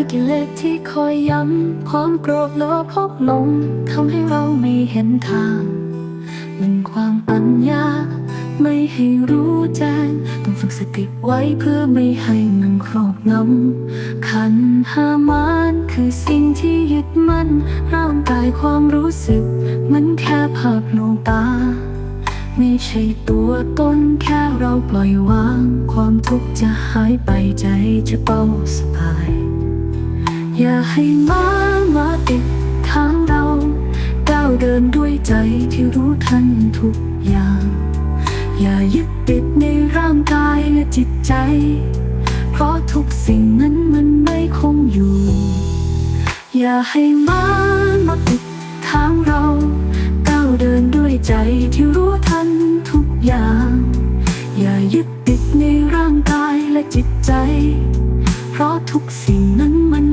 คือกิเลสที่คอยย้ำความโกรธโลภพกหลงทำให้เราไม่เห็นทาง มันความปัญญา ไม่ให้รู้แจ้ง ต้องฝึกสติไว้เพื่อไม่ให้มันครอบงำขันหามานคือสิ่งที่ยึดมั่นร่างกายความรู้สึก มันแค่ภาพลวงตาไม่ใช่ตัวตนแค่เราปล่อยวาง ความทุกข์จะหายไปใจจะเบาสบาย อย่าให้มามาติดทางเราก้าวเดินด้วยใจที่รู้ทันทุกอย่าง อย่ายึดติดในร่างกายและจิตใจ เพราะทุกสิ่งนั้นมันไม่คงอยู่ อย่าให้มามาติดทางเราก้าวเดินด้วยใจที่รู้ทันทุกอย่าง อย่ายึดติดในร่างกายและจิตใจ เพราะทุกสิ่งนั้นมัน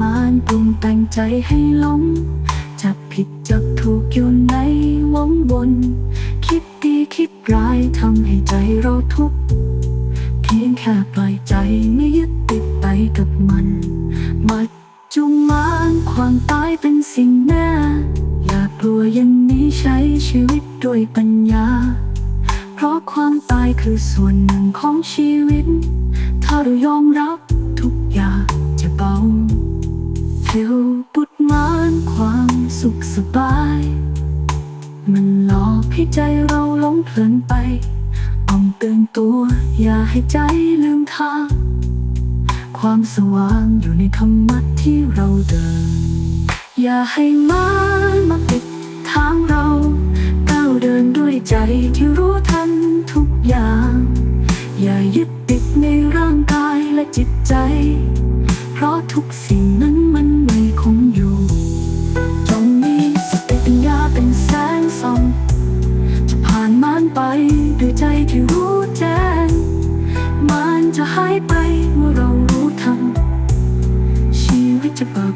มานปรุงแต่งใจให้หลงจับผิดจับถูกอยู่ในวงวนคิดดีคิดร้ายทำให้ใจเราทุกข์เพียงแค่ปล่อยใจไม่ยึดติดไปกับมันมาจุงมานความตายเป็นสิ่งแน่อย่ากลัวยังนี้ใช้ชีวิตด้วยปัญญา เพราะความตายคือส่วนหนึ่งของชีวิต ถ้าเรายอมรับทุก ให้ใจเราหลงเพลินไปต้องเตือนตัว อย่าให้ใจลืมทาง ความสว่างอยู่ในธรรมะที่เราเดิน อย่าให้มามาปิดทางเราก้าวเดินด้วยใจที่รู้ทันทุกอย่าง อย่ายึดติดในร่างกายและจิตใจ เพราะทุกสิ่ง ด้วยใจที่รู้แจ้งมันจะหายไปเมื่อเรารู้ทันชีวิตจะเบิก